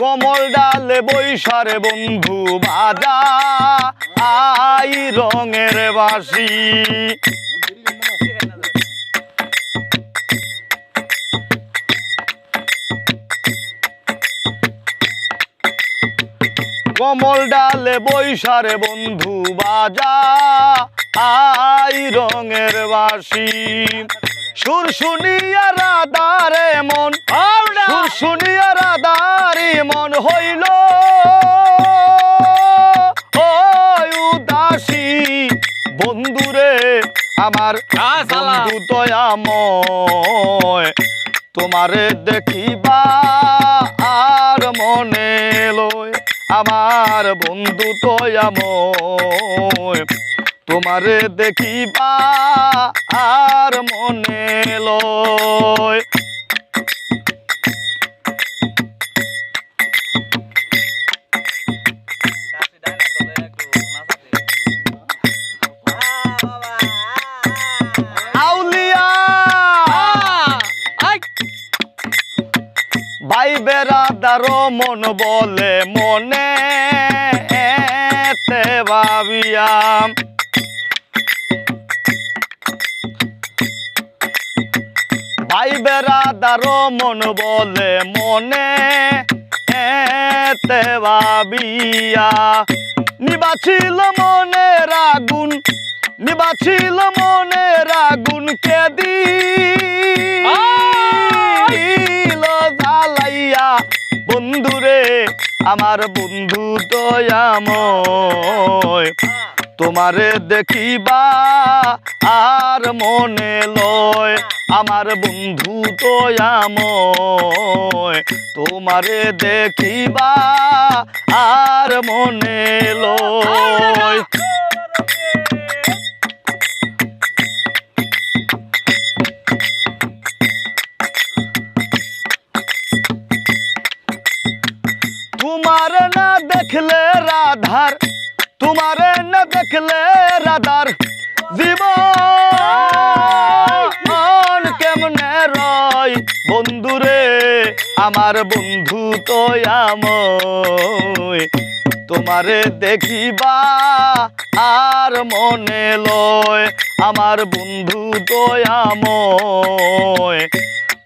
কমল ডালে বৈশারে বন্ধু বাজা। আই রঙের বাসি কমল ডালে বৈশারে বন্ধু বাজা। আই রঙের বাসি সুর শুনিয়া রাধারে মন সুর শুনিয়া রাধারে মন হইল উদাসী বন্ধুরে আমার। বন্ধু দয়াময় তোমারে দেখিবা আর মনে লয় আমার বন্ধু দয়াময় তোমারে দেখিবা আর মনে লয় ভাই বেড়াদার মন বলে মনে তে ভাবিয়াম। ভাই বেড়াদার মন বলে মনে তে ভাবিয়া নিবাছিল মনে রাগুন নিবাছিল মনে রাগুন কে দিলাইয়া জ্বালাইয়া বন্ধুরে আমার বন্ধু দয়াময়। তোমারে দেখিবা আর মনে লয়, আমার বন্ধু তো দয়াময় তোমারে দেখিবা আর মনে লয়। তোমার না দেখলে রাধার তোমার না দেখলে রাধার জীবন কেমনে রয়? বন্ধুরে আমার বন্ধু তো তোমারে দেখিবা আর মনে লয়, আমার বন্ধু দয়াময়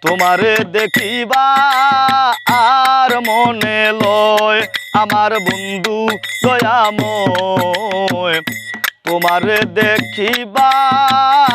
তোমারে দেখিবা আর মনে লয়, আমার বন্ধু দয়াময় তোমারে দেখিবার